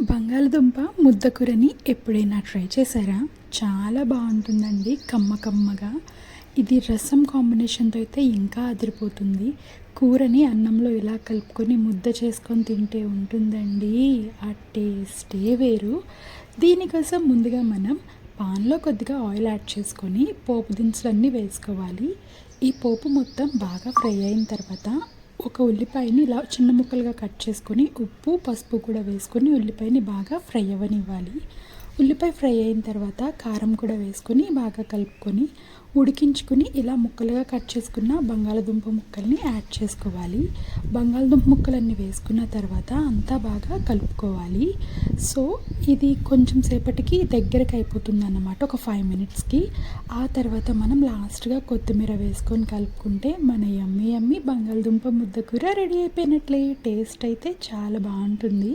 బంగాళదుంప ముద్దకూరని ఎప్పుడైనా ట్రై చేశారా? చాలా బాగుంటుందండి కమ్మ కమ్మగా. ఇది రసం కాంబినేషన్తో అయితే ఇంకా అదిరిపోతుంది. కూరని అన్నంలో ఇలా కలుపుకొని ముద్ద చేసుకొని తింటే ఉంటుందండి. ఆ టేస్టే వేరు. దీనికోసం ముందుగా మనం పాన్లో కొద్దిగా ఆయిల్ యాడ్ చేసుకొని పోపు దినుసులన్నీ వేసుకోవాలి. ఈ పోపు మొత్తం బాగా ఫ్రై అయిన తర్వాత ఒక ఉల్లిపాయని ఇలా చిన్న ముక్కలుగా కట్ చేసుకొని ఉప్పు పసుపు కూడా వేసుకొని ఉల్లిపాయని బాగా ఫ్రై అవ్వనివ్వాలి. ఉల్లిపాయ ఫ్రై అయిన తర్వాత కారం కూడా వేసుకొని బాగా కలుపుకొని ఉడికించుకుని ఇలా ముక్కలుగా కట్ చేసుకున్న బంగాళదుంప ముక్కల్ని యాడ్ చేసుకోవాలి. బంగాళదుంప ముక్కలన్నీ వేసుకున్న తర్వాత అంతా బాగా కలుపుకోవాలి. సో ఇది కొంచెం సేపటికి దగ్గరకు అయిపోతుంది అన్నమాట ఒక ఫైవ్ మినిట్స్కి. ఆ తర్వాత మనం లాస్ట్గా కొత్తిమీర వేసుకొని కలుపుకుంటే మన యమ్మి యమ్మి బంగాళదుంప ముద్ద కూర రెడీ అయిపోయినట్లే టేస్ట్ అయితే చాలా బాగుంటుంది.